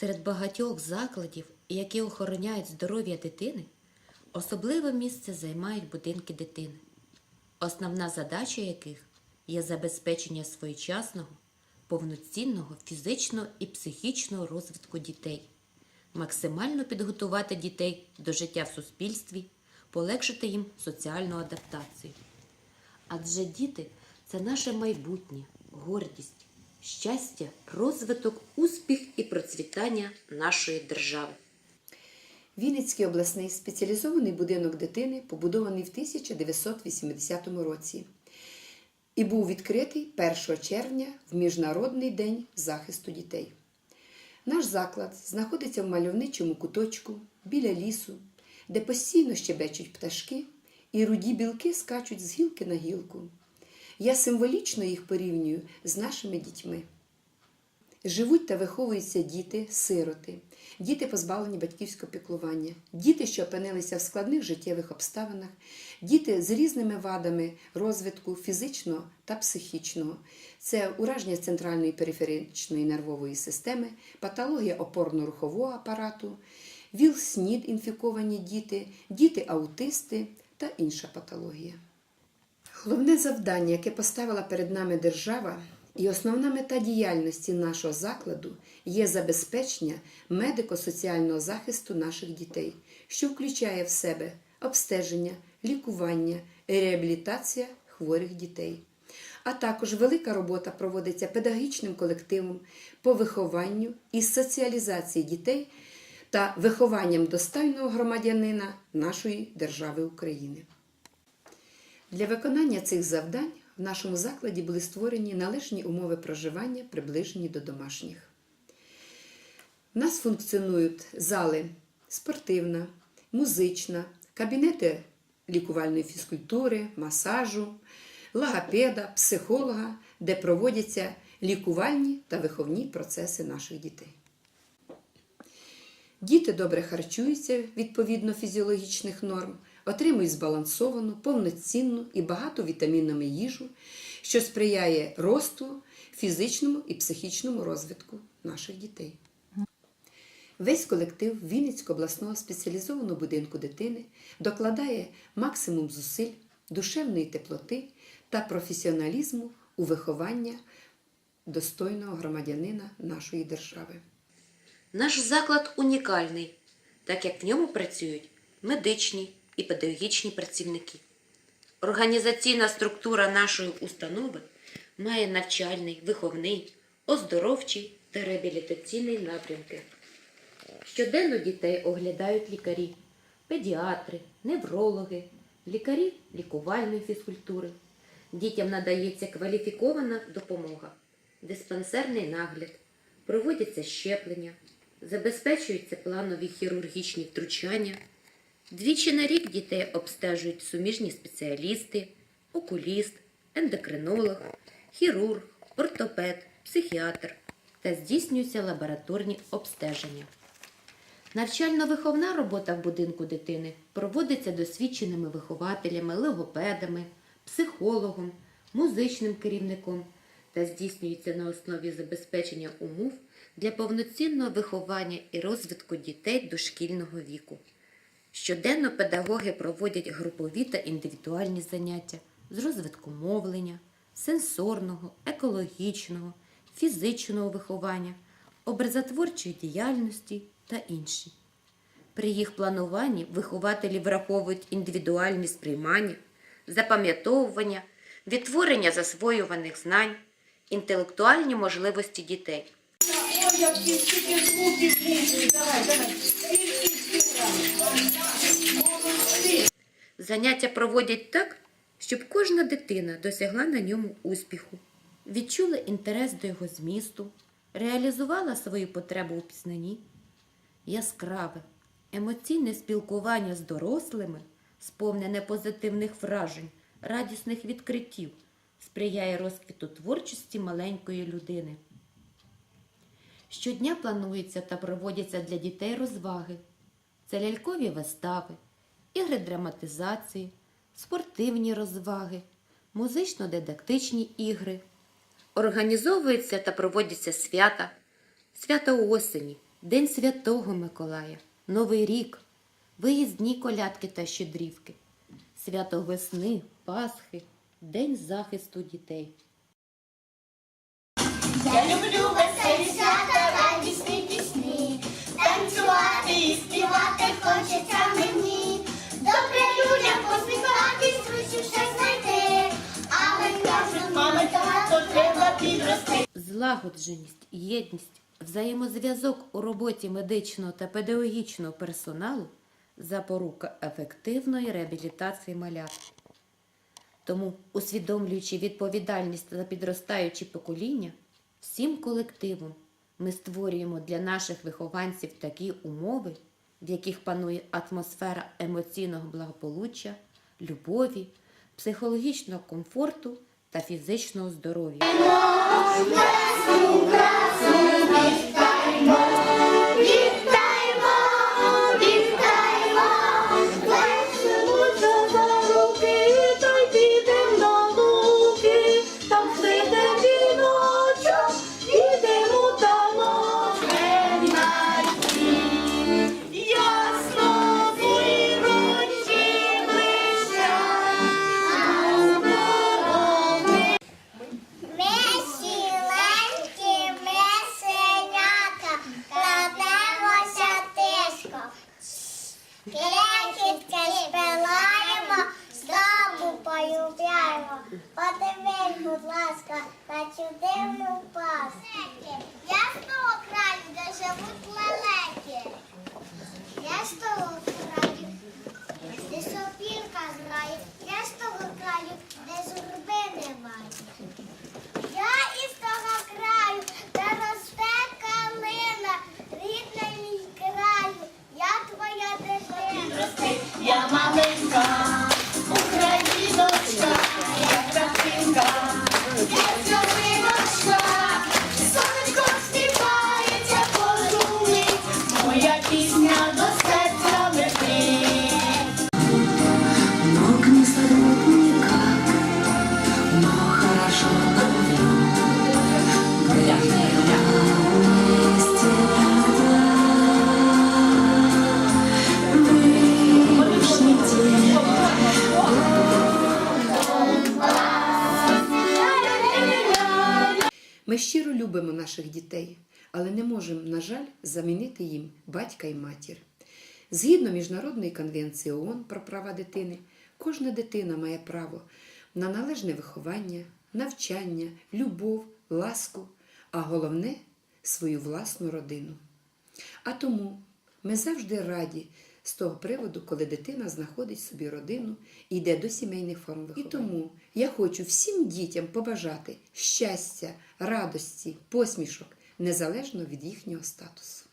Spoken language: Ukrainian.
Серед багатьох закладів, які охороняють здоров'я дитини, особливе місце займають будинки дитини, основна задача яких є забезпечення своєчасного, повноцінного фізичного і психічного розвитку дітей, максимально підготувати дітей до життя в суспільстві, полегшити їм соціальну адаптацію. Адже діти це наше майбутнє, гордість, щастя, розвиток, успіх і процвітання нашої держави. Вінницький обласний спеціалізований будинок дитини побудований в 1980 році і був відкритий 1 червня в Міжнародний день захисту дітей. Наш заклад знаходиться в мальовничому куточку біля лісу, де постійно щебечуть пташки і руді білки скачуть з гілки на гілку. Я символічно їх порівнюю з нашими дітьми. Живуть та виховуються діти, сироти, діти, позбавлені батьківського піклування, діти, що опинилися в складних життєвих обставинах, діти з різними вадами розвитку фізичного та психічного. Це ураження центральної периферичної нервової системи, патологія опорно-рухового апарату, ВІЛ-СНІД інфіковані діти, діти-аутисти та інша патологія. Головне завдання, яке поставила перед нами держава, і основна мета діяльності нашого закладу є забезпечення медико-соціального захисту наших дітей, що включає в себе обстеження, лікування, реабілітація хворих дітей. А також велика робота проводиться педагогічним колективом по вихованню і соціалізації дітей та вихованням достойного громадянина нашої держави України. Для виконання цих завдань в нашому закладі були створені належні умови проживання, приближені до домашніх. У нас функціонують зали спортивна, музична, кабінети лікувальної фізкультури, масажу, логопеда, психолога, де проводяться лікувальні та виховні процеси наших дітей. Діти добре харчуються відповідно фізіологічних норм, отримують збалансовану, повноцінну і багату вітамінами їжу, що сприяє росту, фізичному і психічному розвитку наших дітей. Весь колектив Вінницького обласного спеціалізованого будинку дитини докладає максимум зусиль, душевної теплоти та професіоналізму у виховання достойного громадянина нашої держави. Наш заклад унікальний, так як в ньому працюють медичні і педагогічні працівники. Організаційна структура нашої установи має навчальний, виховний, оздоровчий та реабілітаційний напрямки. Щоденно дітей оглядають лікарі, педіатри, неврологи, лікарі лікувальної фізкультури. Дітям надається кваліфікована допомога, диспансерний нагляд, проводяться щеплення, забезпечуються планові хірургічні втручання. Двічі на рік дітей обстежують суміжні спеціалісти, окуліст, ендокринолог, хірург, ортопед, психіатр та здійснюються лабораторні обстеження. Навчально-виховна робота в будинку дитини проводиться досвідченими вихователями, логопедами, психологом, музичним керівником та здійснюється на основі забезпечення умов для повноцінного виховання і розвитку дітей дошкільного віку. Щоденно педагоги проводять групові та індивідуальні заняття з розвитку мовлення, сенсорного, екологічного, фізичного виховання, образотворчої діяльності та інші. При їх плануванні вихователі враховують індивідуальні сприймання, запам'ятовування, відтворення засвоюваних знань, інтелектуальні можливості дітей. Давай, давай. Заняття проводять так, щоб кожна дитина досягла на ньому успіху, відчула інтерес до його змісту, реалізувала свою потребу у пізнанні. Яскраве, емоційне спілкування з дорослими, сповнене позитивних вражень, радісних відкриттів, сприяє розквіту творчості маленької людини. Щодня плануються та проводяться для дітей розваги. Це лялькові вистави, ігри драматизації, спортивні розваги, музично-дидактичні ігри. Організовуються та проводяться свята, свята осені, День Святого Миколая, Новий рік, виїздні колядки та щедрівки, свято весни, Пасхи, День захисту дітей. Злагодженість, єдність, взаємозв'язок у роботі медичного та педагогічного персоналу запорука ефективної реабілітації малят. Тому, усвідомлюючи відповідальність за підростаючі покоління, всім колективом ми створюємо для наших вихованців такі умови, в яких панує атмосфера емоційного благополуччя, любові, психологічного комфорту та фізичного здоров'я. Подивись, будь ласка, на чудивну паску. Наших дітей, але не можемо, на жаль, замінити їм батька і матір. Згідно Міжнародної конвенції ООН про права дитини, кожна дитина має право на належне виховання, навчання, любов, ласку, а головне свою власну родину. А тому ми завжди раді з того приводу, коли дитина знаходить собі родину і йде до сімейних форм виховання. І тому я хочу всім дітям побажати щастя, радості, посмішок, незалежно від їхнього статусу.